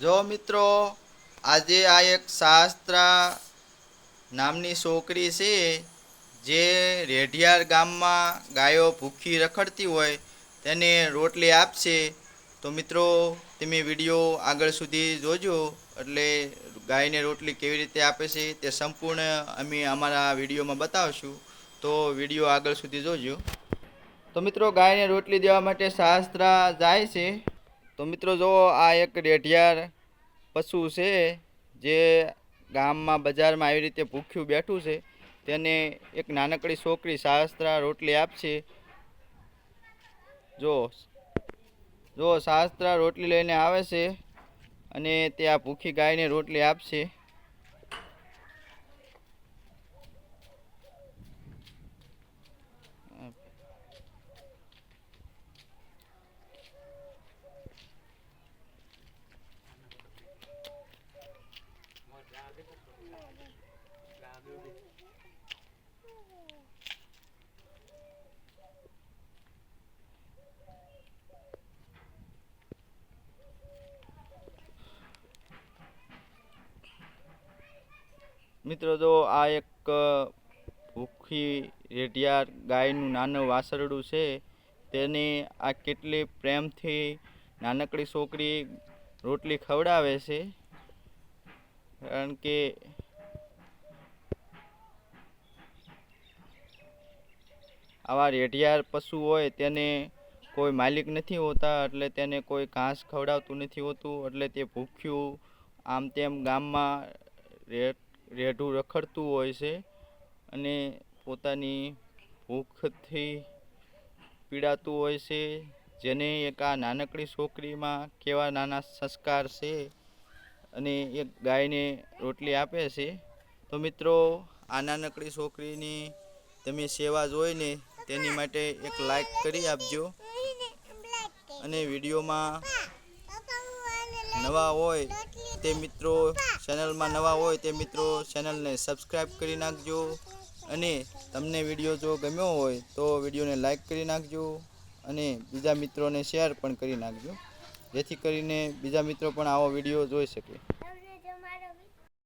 જો મિત્રો, આજે આ એક શાસ્ત્રા નામની છોકરી છે, જે રેઢિયાર ગામમાં ગાયો ભૂખી રખડતી હોય, તેને રોટલી આપશે. તો મિત્રો, તમે વીડિયો આગળ સુધી જોજો, એટલે ગાયને રોટલી કેવી રીતે આપે છે તે સંપૂર્ણ અમે અમારા વિડીયોમાં બતાવશું. તો વીડિયો આગળ સુધી જોજો. તો મિત્રો, ગાયને રોટલી દેવા માટે શાસ્ત્રા જાય છે. તો મિત્રો જો આ એક રેઢિયાર પશુ છે, જે ગામમાં બજારમાં આવી રીતે ભૂખ્યું બેઠું છે, તેને એક નાનકડી છોકરી શાસ્ત્રા રોટલી આપશે. જો જો શાસ્ત્રા રોટલી લઈને આવે છે અને તે આ ભૂખી ગાયને રોટલી આપશે. મિત્રો, જો આ એક ભૂખી રેઢિયાર ગાયનું નાનું વાસરડું છે, તેને આ કેટલી પ્રેમથી નાનકડી છોકરી રોટલી ખવડાવે છે? કારણ કે આવા રેઢિયાર પશુ હોય તેને કોઈ માલિક નથી હોતા, એટલે તેને કોઈ ઘાસ ખવડાવતું નથી હોતું, એટલે તે ભૂખ્યું આમ તેમ ગામમાં રેઢું રખડતું હોય છે અને પોતાની ભૂખથી પીડાતું હોય છે. જેને એક આ નાનકડી છોકરીમાં કેવા નાના સંસ્કાર છે. અને એક ગાયને રોટલી આપે છે. તો મિત્રો, આ નાનકડી છોકરીની તમે સેવા જોઈને તેની માટે એક લાઈક કરી આપજો. અને વિડીયોમાં નવા હોય તે મિત્રો ચેનલમાં નવા હોય તે મિત્રો ચેનલને સબસ્ક્રાઈબ કરી નાખજો. અને તમને વીડિયો જો ગમ્યો હોય તો વિડીયોને લાઈક કરી નાખજો અને બીજા મિત્રોને શેર પણ કરી નાખજો. જેથી કરીને બીજા મિત્રો પણ આવો વીડિયો જોઈ શકે.